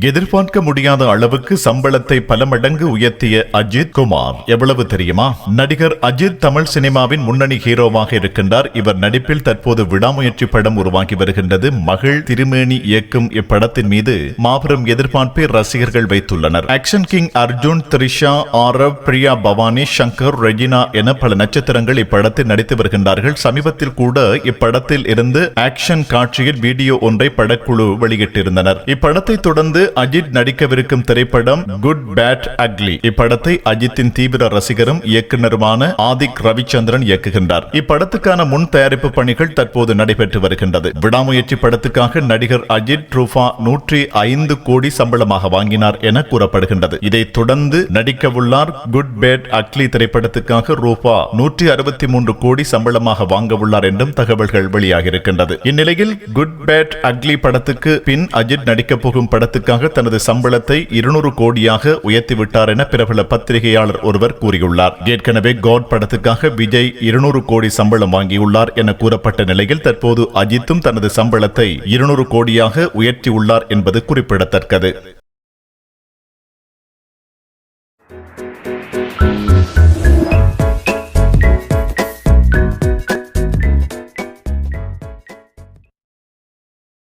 எதிர்பார்க்க முடியாத அளவுக்கு சம்பளத்தை பல மடங்கு உயர்த்திய அஜித் குமார். எவ்வளவு தெரியுமா? நடிகர் அஜித் தமிழ் சினிமாவின் முன்னணி ஹீரோவாக இருக்கின்றார். இவர் நடிப்பில் தற்போது விடாமுயற்சி படம் உருவாகி வருகின்றது. மகள் திருமேனி இயக்கும் இப்படத்தின் மீது மாபெரும் எதிர்பார்ப்பை ரசிகர்கள் வைத்துள்ளனர். ஆக்ஷன் கிங் அர்ஜுன் த்ரிஷா ஆரவ் பிரியா பவானி சங்கர் ரெஜினா என பல நட்சத்திரங்கள் இப்படத்தில் நடித்து வருகின்றார்கள். சமீபத்தில் கூட இப்படத்தில் இருந்து ஆக்ஷன் காட்சியில் வீடியோ ஒன்றை படக்குழு வெளியிட்டிருந்தனர். இப்படத்தை தொடர்ந்து அஜித் நடிக்கவிருக்கும் திரைப்படம் குட் பேட் அக்லி இப்படத்தை அஜித்தின் தீவிர ரசிகரும் இயக்குநருமான ஆதிக் ரவிச்சந்திரன் இயக்குகின்றார். இப்படத்துக்கான முன் தயாரிப்பு பணிகள் தற்போது நடைபெற்று வருகின்றது. விடாமுயற்சி படத்துக்காக நடிகர் அஜித் ட்ரூஃபா நூற்றி ஐந்து கோடி சம்பளமாக வாங்கினார் என கூறப்படுகின்றது. இதைத் தொடர்ந்து நடிக்கவுள்ளார் குட் பேட் அக்லி திரைப்படத்துக்காக ரூபா நூற்றி அறுபத்தி மூன்று கோடி சம்பளமாக வாங்க உள்ளார் என்றும் தகவல்கள் வெளியாகியிருக்கின்றது. இந்நிலையில் குட் பேட் அக்லி படத்துக்கு பின் அஜித் நடிக்கப் போகும் படத்துக்காக பணிகளுக்காக தனது சம்பளத்தை இருநூறு கோடியாக உயர்த்திவிட்டார் என பிரபல பத்திரிகையாளர் ஒருவர் கூறியுள்ளார். ஏற்கனவே காட் படத்துக்காக விஜய் இருநூறு கோடி சம்பளம் வாங்கியுள்ளார் என கூறப்பட்ட நிலையில் தற்போது அஜித்தும் தனது சம்பளத்தை இருநூறு கோடியாக உயர்த்தியுள்ளார் என்பது குறிப்பிடத்தக்கது.